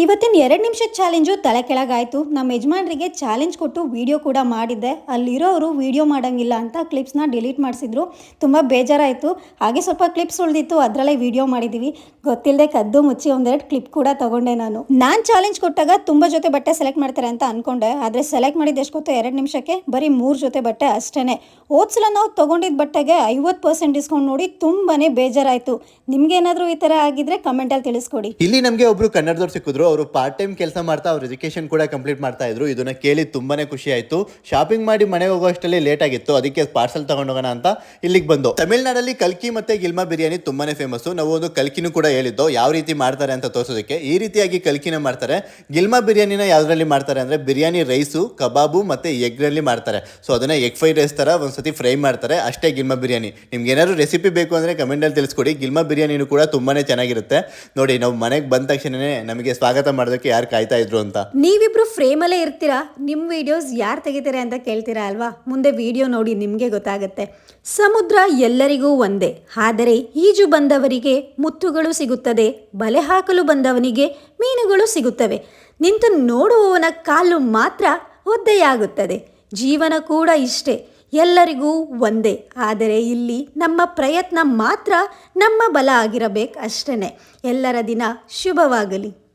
ಇವತ್ತಿನ ಎರಡು ನಿಮಿಷ ಚಾಲೆಂಜು ತಲೆ ಕೆಳಗಾಯಿತು. ನಮ್ಮ ಯಜಮಾನರಿಗೆ ಚಾಲೆಂಜ್ ಕೊಟ್ಟು ವಿಡಿಯೋ ಕೂಡ ಮಾಡಿದ್ದೆ. ಅಲ್ಲಿರೋರು ವಿಡಿಯೋ ಮಾಡೋಂಗಿಲ್ಲ ಅಂತ ಕ್ಲಿಪ್ಸ್ನ ಡಿಲೀಟ್ ಮಾಡಿಸಿದ್ರು. ತುಂಬ ಬೇಜಾರಾಯಿತು. ಹಾಗೆ ಸ್ವಲ್ಪ ಕ್ಲಿಪ್ಸ್ ಉಳಿದಿತ್ತು, ಅದರಲ್ಲೇ ವಿಡಿಯೋ ಮಾಡಿದ್ದೀವಿ ಗೊತ್ತಿಲ್ಲದೆ ಕದ್ದು ಮುಚ್ಚಿ ಒಂದೆರಡು ಕ್ಲಿಪ್ ಕೂಡ ತಗೊಂಡೆ ನಾನು. ನಾನು ಚಾಲೆಂಜ್ ಕೊಟ್ಟಾಗ ತುಂಬ ಜೊತೆ ಬಟ್ಟೆ ಸೆಲೆಕ್ಟ್ ಮಾಡ್ತಾರೆ ಅಂತ ಅನ್ಕೊಂಡೆ. ಆದರೆ ಸೆಲೆಕ್ಟ್ ಮಾಡಿದ್ದು ಎಷ್ಟು ಗೊತ್ತು ಎರಡು ನಿಮಿಷಕ್ಕೆ? ಬರೀ ಮೂರು ಜೊತೆ ಬಟ್ಟೆ ಅಷ್ಟೇ ಓದ್ಸಲ ನಾವು ತೊಗೊಂಡಿದ್ದ ಬಟ್ಟೆಗೆ ಐವತ್ತು ಪರ್ಸೆಂಟ್ ಡಿಸ್ಕೌಂಟ್ ನೋಡಿ ತುಂಬಾ ಬೇಜಾರಾಯಿತು. ನಿಮ್ಗೇನಾದರೂ ಈ ಥರ ಆಗಿದ್ರೆ ಕಮೆಂಟಲ್ಲಿ ತಿಳಿಸ್ಕೊಡಿ. ಇಲ್ಲಿ ನಮಗೆ ಒಬ್ರು ಕನ್ನಡದವ್ರು ಸಿಕ್ಕಿದ್ರು. ಅವರು ಪಾರ್ಟ್ ಟೈಮ್ ಕೆಲಸ ಮಾಡ್ತಾ ಅವ್ರ ಎಜುಕೇಶನ್ ಕೂಡ ಕಂಪ್ಲೀಟ್ ಮಾಡ್ತಾ ಇದ್ರು. ಇದನ್ನ ಕೇಳಿ ತುಂಬಾನೇ ಖುಷಿ ಆಯ್ತು. ಶಾಪಿಂಗ್ ಮಾಡಿ ಮನೆಗೆ ಹೋಗೋ ಅಷ್ಟರಲ್ಲಿ ಲೇಟ್ ಆಗಿತ್ತು. ಅದಕ್ಕೆ ಪಾರ್ಸಲ್ ತಗೊಂಡೋಗೋಣ ಅಂತ ಇಲ್ಲಿಗೆ ಬಂದು. ತಮಿಳ್ನಾಡಲ್ಲಿ ಕಲ್ಕಿ ಮತ್ತೆ ಗಿಲ್ಮಾ ಬಿರಿಯಾನಿ ತುಂಬಾನೇ ಫೇಮಸ್ ನಾವು ಒಂದು ಕಲ್ಕಿನೂ ಕೂಡ ಹೇಳಿದ್ದು, ಯಾವ ರೀತಿ ಮಾಡ್ತಾರೆ ಅಂತ ತೋರಿಸೋದಕ್ಕೆ. ಈ ರೀತಿಯಾಗಿ ಕಲ್ಕಿನ ಮಾಡ್ತಾರೆ. ಗಿಲ್ಮಾ ಬಿರಿಯಾನಿನ ಯಾವ್ದ್ರಲ್ಲಿ ಮಾಡ್ತಾರೆ ಅಂದ್ರೆ ಬಿರಿಯಾನಿ ರೈಸು, ಕಬಾಬು ಮತ್ತೆ ಎಗ್ನಲ್ಲಿ ಮಾಡ್ತಾರೆ. ಸೊ ಅದನ್ನ ಎಗ್ ಫ್ರೈಡ್ ರೈಸ್ ತರ ಒಂದ್ಸತಿ ಫ್ರೈ ಮಾಡ್ತಾರೆ. ಅಷ್ಟೇ ಗಿಲ್ಮಾ ಬಿರಿಯಾನಿ. ನಿಮ್ಗೆ ಏನಾದ್ರು ರೆಸಿಪಿ ಬೇಕು ಅಂದ್ರೆ ಕಮೆಂಟ್ ಅಲ್ಲಿ ತಿಳಿಸ್ಕೊಡಿ. ಗಿಲ್ಮಾ ಬಿರಿಯಾನಿನೂ ಕೂಡ ತುಂಬಾನೇ ಚೆನ್ನಾಗಿರುತ್ತೆ. ನೋಡಿ, ನಾವು ಮನೆಗೆ ಬಂದ ತಕ್ಷಣನೇ ನಮಗೆ ಸ್ವಾಗತ ಮಾಡೋದಕ್ಕೆ ಯಾರು ಕಾಯ್ತಾ ಇದ್ರು ಅಂತ. ನೀವಿಬ್ರು ಫ್ರೇಮಲ್ಲೇ ಇರ್ತೀರಾ? ನಿಮ್ಮ ವಿಡಿಯೋಸ್ ಯಾರು ತೆಗಿತೀರಾ ಅಂತ ಕೇಳ್ತೀರಾ ಅಲ್ವಾ? ಮುಂದೆ ವಿಡಿಯೋ ನೋಡಿ ನಿಮಗೆ ಗೊತ್ತಾಗುತ್ತೆ. ಸಮುದ್ರ ಎಲ್ಲರಿಗೂ ಒಂದೇ. ಆದರೆ ಈಜು ಬಂದವರಿಗೆ ಮುತ್ತುಗಳು ಸಿಗುತ್ತದೆ, ಬಲೆ ಹಾಕಲು ಬಂದವನಿಗೆ ಮೀನುಗಳು ಸಿಗುತ್ತವೆ. ನಿಂತು ನೋಡುವವನ ಕಾಲು ಮಾತ್ರ ಒದ್ದೆಯಾಗುತ್ತದೆ. ಜೀವನ ಕೂಡ ಇಷ್ಟೇ. ಎಲ್ಲರಿಗೂ ಒಂದೇ. ಆದರೆ ಇಲ್ಲಿ ನಮ್ಮ ಪ್ರಯತ್ನ ಮಾತ್ರ ನಮ್ಮ ಬಲ ಆಗಿರಬೇಕು ಅಷ್ಟೇ ಎಲ್ಲರ ದಿನ ಶುಭವಾಗಲಿ.